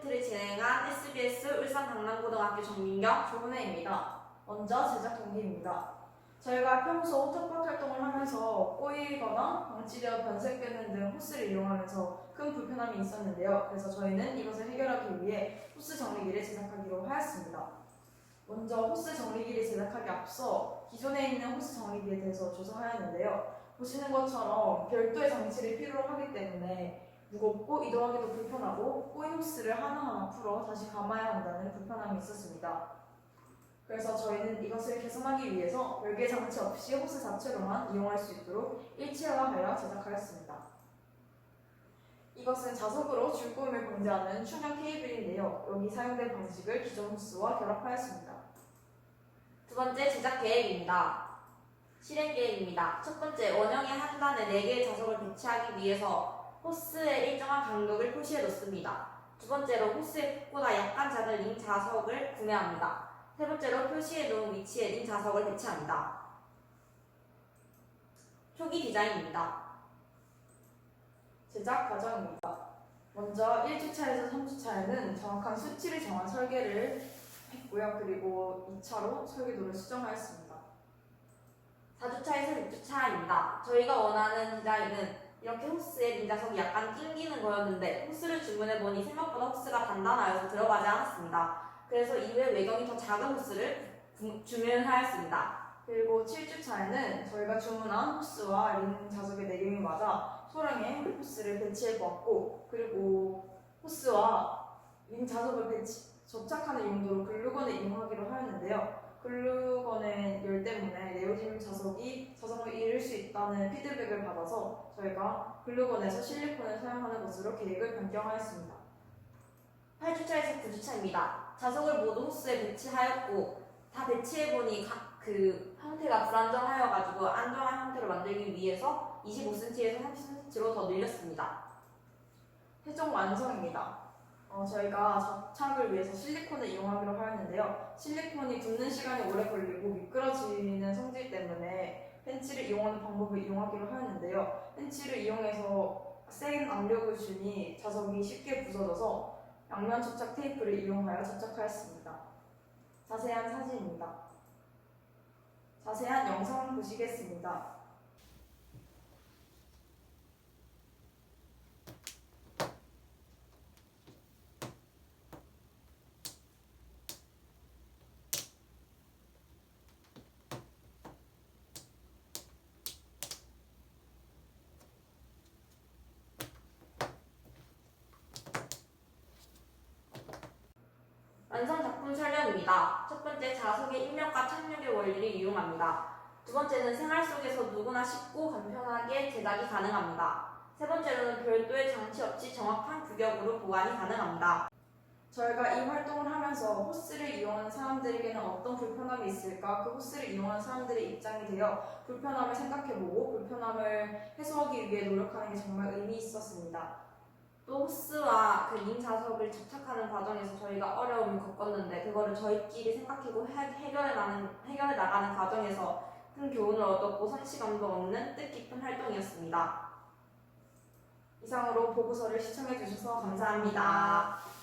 프로젝트를 진행한 SBS 울산 강남고등학교 정민경 조은혜입니다. 먼저 제작 동기입니다. 저희가 평소 텃밭 활동을 하면서 꼬이거나 방치되어 변색되는 등 호스를 이용하면서 큰 불편함이 있었는데요. 그래서 저희는 이것을 해결하기 위해 호스 정리기를 제작하기로 하였습니다. 먼저 호스 정리기를 제작하기 앞서 기존에 있는 호스 정리기에 대해서 조사하였는데요. 보시는 것처럼 별도의 장치를 필요로 하기 때문에 무겁고 이동하기도 불편하고 호스를 하나하나 풀어 다시 감아야 한다는 불편함이 있었습니다. 그래서 저희는 이것을 개선하기 위해서 별개 장치 없이 호스 자체로만 이용할 수 있도록 일체화하여 제작하였습니다. 이것은 자석으로 줄구임을 방지하는 충격 케이블인데요. 여기 사용된 방식을 기존 호스와 결합하였습니다. 두 번째 제작 계획입니다. 실행 계획입니다. 첫 번째 원형의 한 단에 4개의 자석을 배치하기 위해서 호스의 일정한 간격을 표시해 놓습니다. 두 번째로 호스의 폭보다 약간 작은 링 자석을 구매합니다. 세 번째로 표시해 놓은 위치에 링 자석을 배치합니다. 초기 디자인입니다. 제작 과정입니다. 먼저 1주차에서 3주차에는 정확한 수치를 정한 설계를 했고요. 그리고 2차로 설계도를 수정하였습니다. 4주차에서 6주차입니다. 저희가 원하는 디자인은 이렇게 호스에 링자석이 약간 낑기는 거였는데 호스를 주문해 보니 생각보다 호스가 단단하여서 들어가지 않았습니다. 그래서 이후에 외경이 더 작은 호스를 구- 주문하였습니다. 그리고 7주차에는 저희가 주문한 호스와 링 자석의 내경이 맞아 소량의 호스를 배치해 보았고 그리고 호스와 링 자석을 배치, 접착하는 용도로 글루건을 이용하기로 하였는데요. 글루건의 열 때문에 네오짐 자석이 자석을 잃을 수 있다는 피드백을 받아서 저희가 글루건에서 실리콘을 사용하는 것으로 계획을 변경하였습니다. 8주차에서 9주차입니다. 자석을 모두 호스에 배치하였고 다 배치해보니 각 그 형태가 불안정하여가지고 안정한 형태로 만들기 위해서 25cm에서 30cm로 더 늘렸습니다. 최종 완성입니다. 어, 저희가 접착을 위해서 실리콘을 이용하기로 하였는데요. 실리콘이 굳는 시간이 오래 걸리고 미끄러지는 성질 펜치를 이용하는 방법을 이용하기로 하였는데요. 펜치를 이용해서 센 압력을 주니 자석이 쉽게 부서져서 양면 접착 테이프를 이용하여 접착하였습니다. 자세한 사진입니다. 자세한 영상 보시겠습니다. 완성 촬영입니다. 첫 번째 자석의 입력과 착륙의 원리를 이용합니다. 두 번째는 생활 속에서 누구나 쉽고 간편하게 제작이 가능합니다. 세 번째로는 별도의 장치 없이 정확한 규격으로 보관이 가능합니다. 저희가 이 활동을 하면서 호스를 이용하는 사람들에게는 어떤 불편함이 있을까? 그 호스를 이용하는 사람들의 입장이 되어 불편함을 생각해보고 불편함을 해소하기 위해 노력하는 게 정말 의미 있었습니다. 또 호스와 그링 자석을 접착하는 과정에서 저희가 어려움을 겪었는데 그거를 저희끼리 생각하고 해, 해결해 나가는 해결해 나가는 과정에서 큰 교훈을 얻었고 성취감도 얻는 뜻깊은 활동이었습니다. 이상으로 보고서를 시청해 주셔서 감사합니다. 감사합니다.